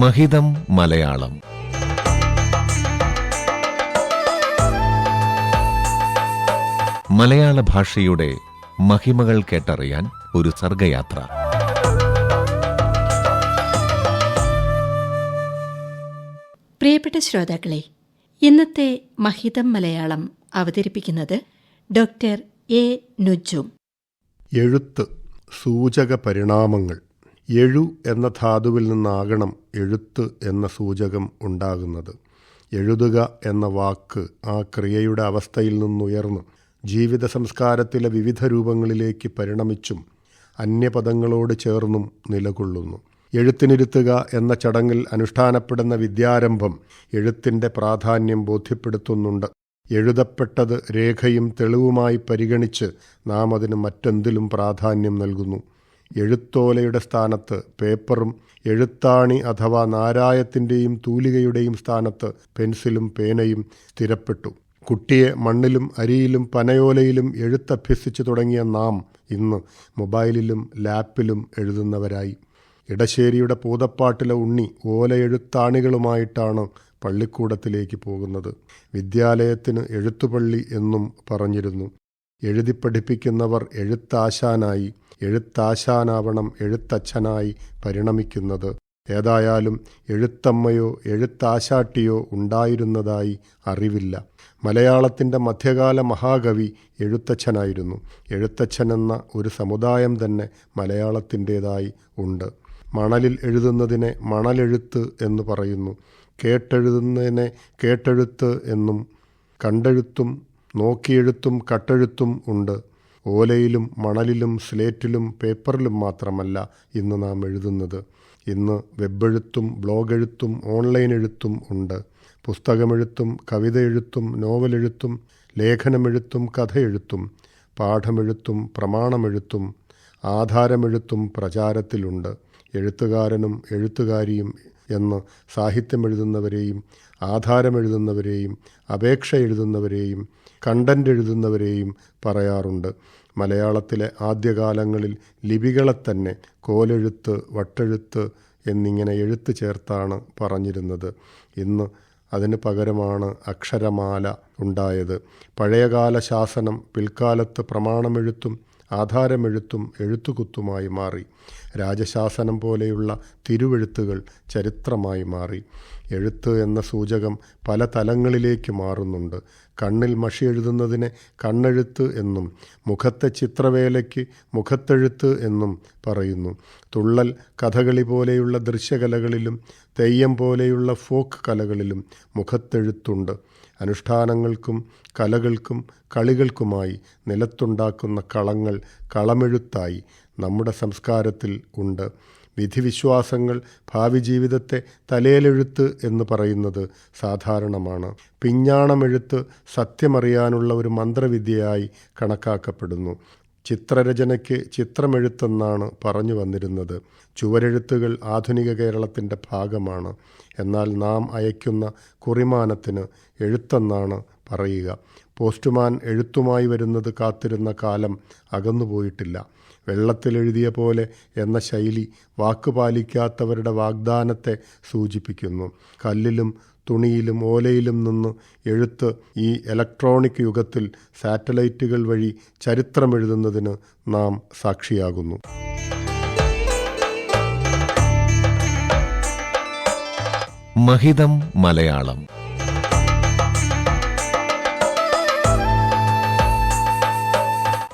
മഹിതം മലയാളം. മലയാള ഭാഷയുടെ മഹിമകൾ കേട്ടറിയാൻ ഒരു സർഗയാത്ര. പ്രിയപ്പെട്ട ശ്രോതാക്കളെ ഇന്നത്തെ മഹിതം മലയാളം അവതരിപ്പിക്കുന്നത് ഡോക്ടർ എ നുജും. എഴുത്ത് സൂചക പരിണാമങ്ങൾ. എഴു എന്ന ധാതുവിൽ നിന്നാകണം എഴുത്ത് എന്ന സൂചകം ഉണ്ടാകുന്നത്. എഴുതുക എന്ന വാക്ക് ആ ക്രിയയുടെ അവസ്ഥയിൽ നിന്നുയർന്ന്. ജീവിത സംസ്കാരത്തിലെ വിവിധ രൂപങ്ങളിലേക്ക് പരിണമിച്ചും അന്യപദങ്ങളോട് ചേർന്നും നിലകൊള്ളുന്നു. എഴുത്തിനിരുത്തുക എന്ന ചടങ്ങിൽ അനുഷ്ഠാനപ്പെടുന്ന വിദ്യാരംഭം എഴുത്തിന്റെ പ്രാധാന്യം ബോധ്യപ്പെടുത്തുന്നുണ്ട്. എഴുതപ്പെട്ടത് രേഖയും തെളിവുമായി പരിഗണിച്ച് നാം അതിന് മറ്റെന്തിലും പ്രാധാന്യം നൽകുന്നു. എഴുത്തോലയുടെ സ്ഥാനത്ത് പേപ്പറും എഴുത്താണി അഥവാ നാരായത്തിന്റെയും തൂലികയുടെയും സ്ഥാനത്ത് പെൻസിലും പേനയും സ്ഥിരപ്പെട്ടു. കുട്ടിയെ മണ്ണിലും അരിയിലും പനയോലയിലും എഴുത്തഭ്യസിച്ചു തുടങ്ങിയ നാം ഇന്ന് മൊബൈലിലും ലാപ്പിലും എഴുതുന്നവരായി. ഇടശ്ശേരിയുടെ പൂതപ്പാട്ടിലെ ഉണ്ണി ഓലയെഴുത്താണികളുമായിട്ടാണ് പള്ളിക്കൂടത്തിലേക്ക് പോകുന്നത്. വിദ്യാലയത്തിന് എഴുത്തുപള്ളി എന്നും പറഞ്ഞിരുന്നു. എഴുതി പഠിപ്പിക്കുന്നവർ എഴുത്താശാനായി എഴുത്താശാനാവണം എഴുത്തച്ഛനായി പരിണമിക്കുന്നത്. ഏതായാലും എഴുത്തമ്മയോ എഴുത്താശാട്ടിയോ ഉണ്ടായിരുന്നതായി അറിവില്ല. മലയാളത്തിന്റെ മധ്യകാല മഹാകവി എഴുത്തച്ഛനായിരുന്നു. എഴുത്തച്ഛൻ എന്ന ഒരു സമുദായം തന്നെ മലയാളത്തിന്റേതായി ഉണ്ട്. മണലിൽ എഴുതുന്നതിനെ മണലെഴുത്ത് എന്ന് പറയുന്നു. കേട്ടെഴുതുന്നതിനെ കേട്ടെഴുത്ത് എന്നും കണ്ടെഴുത്തും നോക്കിയെഴുത്തും കട്ടെഴുത്തും ഉണ്ട്. ഓലയിലും മണലിലും സ്ലേറ്റിലും പേപ്പറിലും മാത്രമല്ല ഇന്ന് നാം എഴുതുന്നത്. ഇന്ന് വെബെഴുത്തും ബ്ലോഗെഴുത്തും ഓൺലൈൻ എഴുത്തും ഉണ്ട്. പുസ്തകമെഴുത്തും കവിത എഴുത്തും നോവലെഴുത്തും ലേഖനമെഴുത്തും കഥയെഴുത്തും പാഠമെഴുത്തും പ്രമാണമെഴുത്തും ആധാരമെഴുത്തും പ്രചാരത്തിലുണ്ട്. എഴുത്തുകാരനും എഴുത്തുകാരിയും എന്ന് സാഹിത്യം എഴുതുന്നവരെയും ആധാരമെഴുതുന്നവരെയും അപേക്ഷ എഴുതുന്നവരെയും കണ്ടന്റ് എഴുതുന്നവരെയും പറയാറുണ്ട്. മലയാളത്തിലെ ആദ്യകാലങ്ങളിൽ ലിപികളെ തന്നെ കോലെഴുത്ത് വട്ടെഴുത്ത് എന്നിങ്ങനെ എഴുത്ത് ചേർത്താണ് പറഞ്ഞിരുന്നത്. ഇന്ന് അതിന് പകരമാണ് അക്ഷരമാല ഉണ്ടായത്. പഴയകാല ശാസനം പിൽക്കാലത്ത് പ്രമാണമെഴുത്തും ആധാരമെഴുത്തും എഴുത്തുകുത്തുമായി മാറി. രാജശാസനം പോലെയുള്ള തിരുവെഴുത്തുകൾ ചരിത്രമായി മാറി. എഴുത്ത് എന്ന സൂചകം പല തലങ്ങളിലേക്ക് മാറുന്നുണ്ട്. കണ്ണിൽ മഷി എഴുതുന്നതിനെ കണ്ണെഴുത്ത് എന്നും മുഖത്തെ ചിത്രവേലയ്ക്ക് മുഖത്തെഴുത്ത് എന്നും പറയുന്നു. തുള്ളൽ കഥകളി പോലെയുള്ള ദൃശ്യകലകളിലും തെയ്യം പോലെയുള്ള ഫോക്ക് കലകളിലും മുഖത്തെഴുത്തുണ്ട്. അനുഷ്ഠാനങ്ങൾക്കും കലകൾക്കും കളികൾക്കുമായി നിലത്തുണ്ടാക്കുന്ന കളങ്ങൾ കളമെഴുത്തായി നമ്മുടെ സംസ്കാരത്തിൽ ഉണ്ട്. വിധിവിശ്വാസങ്ങൾ ഭാവി ജീവിതത്തെ തലയിലെഴുത്ത് എന്ന് പറയുന്നത് സാധാരണമാണ്. പിഞ്ഞാണമെഴുത്ത് സത്യമറിയാനുള്ള ഒരു മന്ത്രവിദ്യയായി കണക്കാക്കപ്പെടുന്നു. ചിത്രരചനയ്ക്ക് ചിത്രമെഴുത്തെന്നാണ് പറഞ്ഞു വന്നിരുന്നത്. ചുവരെഴുത്തുകൾ ആധുനിക കേരളത്തിന്റെ ഭാഗമാണ്. എന്നാൽ നാം അയക്കുന്ന കുറിമാനത്തിന് എഴുത്തെന്നാണ് പറയുക. പോസ്റ്റ്മാൻ എഴുത്തുമായി വരുന്നത് കാത്തിരുന്ന കാലം അകന്നുപോയിട്ടില്ല. വെള്ളത്തിലെഴുതിയ പോലെ എന്ന ശൈലി വാക്ക് പാലിക്കാത്തവരുടെ വാഗ്ദാനത്തെ സൂചിപ്പിക്കുന്നു. കല്ലിലും തുണിയിലും ഓലയിലും നിന്ന് എഴുത്ത് ഈ ഇലക്ട്രോണിക് യുഗത്തിൽ സാറ്റലൈറ്റുകൾ വഴി ചരിത്രമെഴുതുന്നതിന് നാം സാക്ഷിയാകുന്നു. മഹിതം മലയാളം.